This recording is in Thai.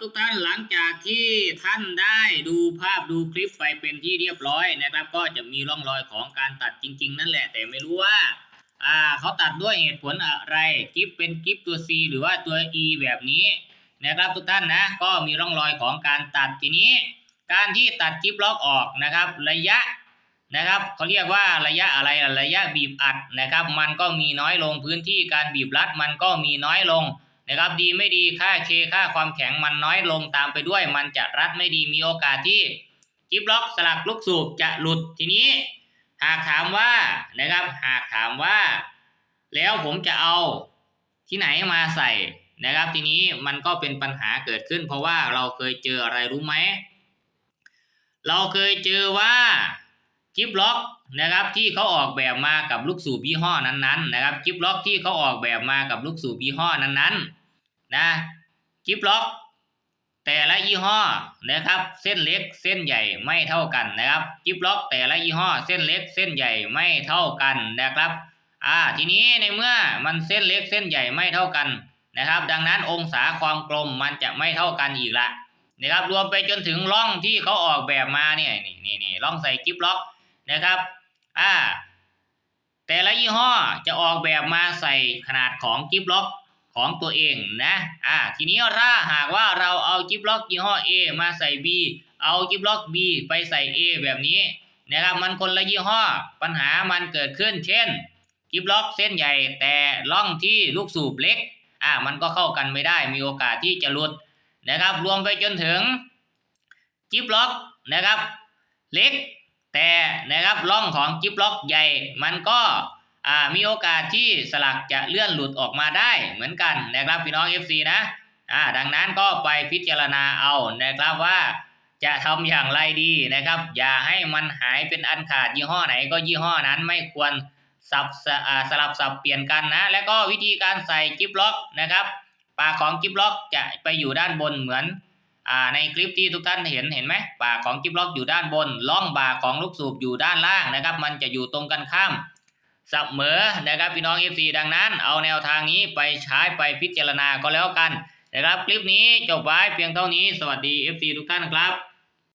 ทุกท่านหลังจากที่ท่านได้ดูภาพดูคลิปไปเป็นที่เรียบร้อยนะครับ ก็จะมีร่องรอยของการตัดจริง ๆ นั่นแหละแต่ไม่รู้ว่าอ่าเขาตัดด้วยเหตุผลอะไรคลิปเป็นคลิปตัว C หรือว่าตัว E แบบนี้นะครับทุกท่านนะก็มีร่องรอยของการตัดทีนี้ การที่ตัดคลิปล็อกออกนะครับ ระยะนะครับเขาเรียกว่าระยะอะไรระยะบีบอัดนะครับ มันก็มีน้อยลงพื้นที่การบีบรัดมันก็มีน้อยลง นะครับดีไม่ดีค่าเคค่าความแข็งมันน้อยลงตามไปด้วย มันจะรัดไม่ดีมีโอกาสที่กิฟล็อกสลักลูกสูบจะหลุดทีนี้ หากถามว่านะครับหากถามว่า แล้วผมจะเอาที่ไหนมาใส่นะครับ ทีนี้มันก็เป็นปัญหาเกิดขึ้น เพราะว่าเราเคยเจออะไรรู้ไหมเราเคยเจอว่า กิฟล็อกนะครับที่เขาออกแบบมากับลูกสูบยี่ห้อนั้นๆนะครับกิฟล็อกที่เขาออกแบบมากับลูกสูบยี่ห้อนั้นๆนะกิฟล็อก แต่ละยี่ห้อนะครับเส้นเล็กเส้นใหญ่ไม่เท่ากันนะครับกิฟล็อก แต่ละยี่ห้อเส้นเล็กเส้นใหญ่ไม่เท่ากันนะครับอ่าทีนี้ในเมื่อมันเส้นเล็กเส้นใหญ่ไม่เท่ากันนะครับ ดังนั้นองศาความกลมมันจะไม่เท่ากันอีกละนะครับรวมไปจนถึงร่องที่เขาออกแบบมาเนี่ยนี่นี่นี่ร่องใส่กิฟล็อก นะครับ อ่า แต่ละยี่ห้อจะออกแบบมาใส่ขนาดของกิฟล็อกของตัวเองนะ อ่า ทีนี้ถ้าหากว่าเราเอาจิบล็อกยี่ห้อ A มาใส่ B เอาจิบล็อก B ไปใส่ A แบบนี้นะครับ มันคนละยี่ห้อ ปัญหามันเกิดขึ้น เช่นจิบล็อกเส้นใหญ่แต่ล่องที่ลูกสูบเล็ก อ่า มันก็เข้ากันไม่ได้ มีโอกาสที่จะหลุดนะครับ รวมไปจนถึงจิบล็อกนะครับ เล็ก แต่นะครับล่องของจิบล็อกใหญ่มันก็มีโอกาสที่สลักจะเลื่อนหลุดออกมาได้เหมือนกันนะครับพี่น้อง FC นะอ่าดังนั้นก็ไปพิจารณาเอานะครับว่าจะทำอย่างไรดีนะครับ อย่าให้มันหายเป็นอันขาดยี่ห้อไหนก็ยี่ห้อนั้นไม่ควรสับสสลับสับเปลี่ยนกันนะ แล้วก็วิธีการใส่กิฟล็อกนะครับ ปากของกิฟล็อกจะไปอยู่ด้านบนเหมือน ในคลิปที่ทุกท่านเห็นเห็นไหมปากของกิฟล็อกอยู่ด้านบนล่องบาของลูกสูบอยู่ด้านล่างนะครับ มันจะอยู่ตรงกันข้ามเสมอนะครับพี่น้อง FC ดังนั้น เอาแนวทางนี้ไปใช้ไปพิจารณาก็แล้วกันนะครับ คลิปนี้จบไว้เพียงเท่านี้สวัสดี FC ทุกท่านครับ